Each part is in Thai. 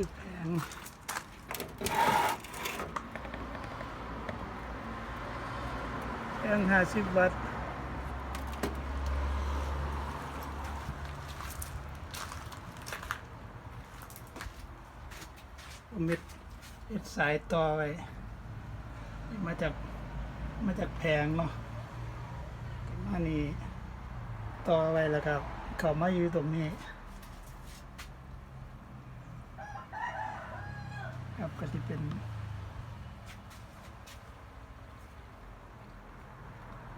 คือแผงแผงห้าสิบวัตต์ผมเม็ดเม็ดสายต่อไว้มาจากมาจากแผงเนาะอันนี้ต่อไว้แล้วครับ เขามาอยู่ตรงนี้ ครับก็จะเป็น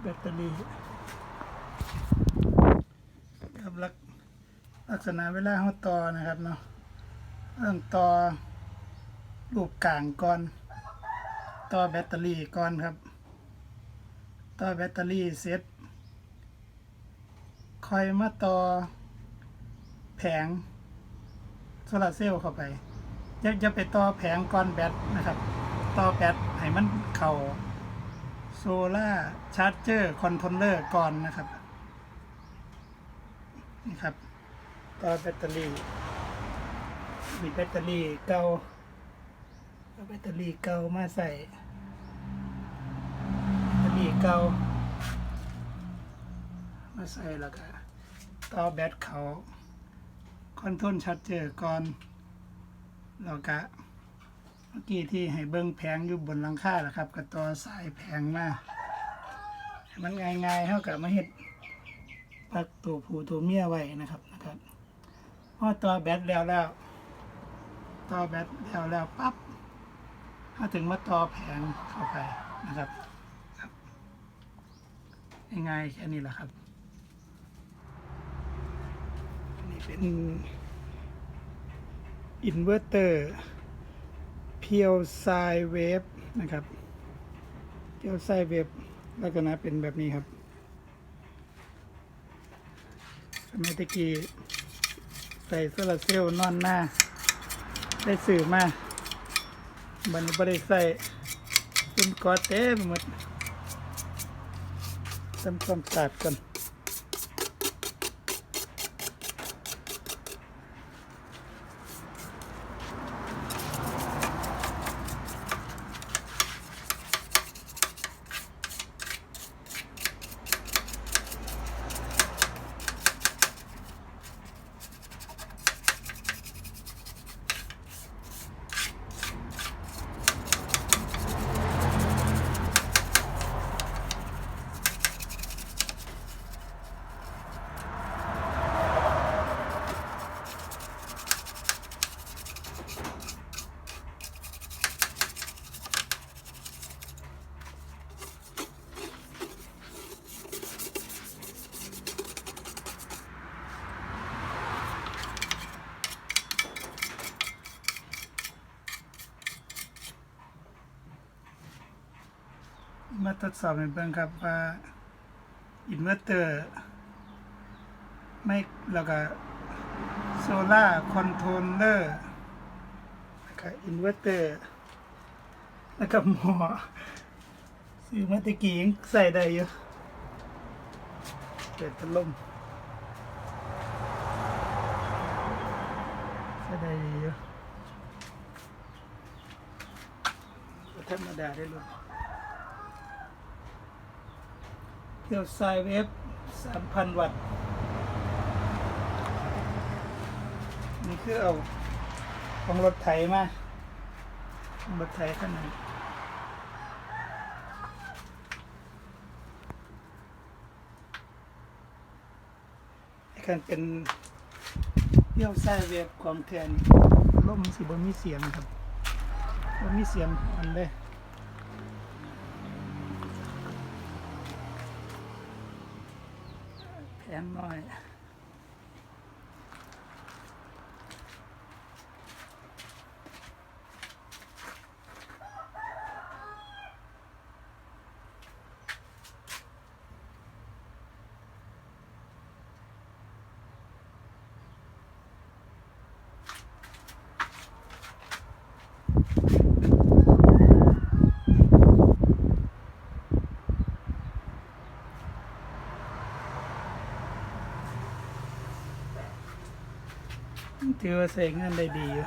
แบตเตอรี่ครับลักลักษณะเวลาเขาต่อนะครับเนาะต้องต่อรูปกลางก่อน ต่อแบตเตอรี่ก่อนครับ ต่อแบตเตอรี่เสร็จคอยมาต่อแผงโซลาร์เซลล์เข้าไป อย่าอย่าไปต่อแผงก่อนแบตนะครับ ต่อแบตให้มันเข้าโซล่าชาร์จเจอร์คอนโทรลเลอร์ก่อนนะครับนี่ครับต่อแบตเตอรี่มีแบตเตอรี่เก่าเอาแบตเตอรี่เก่ามาใส่แบตเตอรี่เก่ามาใส่แล้วก็ต่อแบตเขาคอนโทรลชาร์จเจอร์ก่อน แล้วก็เมื่อกี้ที่ให้เบิ้งแผงอยู่บนหลังคาแหละครับก็ต่อสายแผงมามันง่ายๆเท่ากับมาเฮ็ดปักตัวผู้ตัวเมียไว้นะครับนะครับพอต่อแบตแล้วแล้วต่อแบตแล้วแล้วปั๊บถ้าถึงมาต่อแผงเข้าไปนะครับครับง่ายๆแค่นี้แหละครับ อันนี้เป็น อินเวอร์เตอร์เพียวไซเวฟนะครับเพียวไซเวฟลักษณะเป็นแบบนี้ครับสมัยตะกี้ใส่โซลาร์เซลล์นอนหน้า ได้สื่อมาบันนี้บ่ได้ใส่เป็นกอเต็มหมดทำความสะอาดกัน มาทดสอบให้เบิ่งครับว่าอินเวอร์เตอร์ ไม่แล้วก็โซล่าคอนโทรลเลอร์แล้วก็อินเวอร์เตอร์ แล้วก็หมอซื้อมาตะกี้ยังใส่ได้อยู่เปิดพัดลมใส่ได้อยู่ธรรมดาได้เลย เที่ยวไซเวฟสามพันวัตต์นี่คือเอาของรถไถมารถไถขนาดไอ้คันเป็นเที่ยวไซเวฟของแทนล่มสิบ่มีเสียงครับบ่มีเสียงอันเลย แผงน้ ถือว่าใส่งานได้ดีอยู่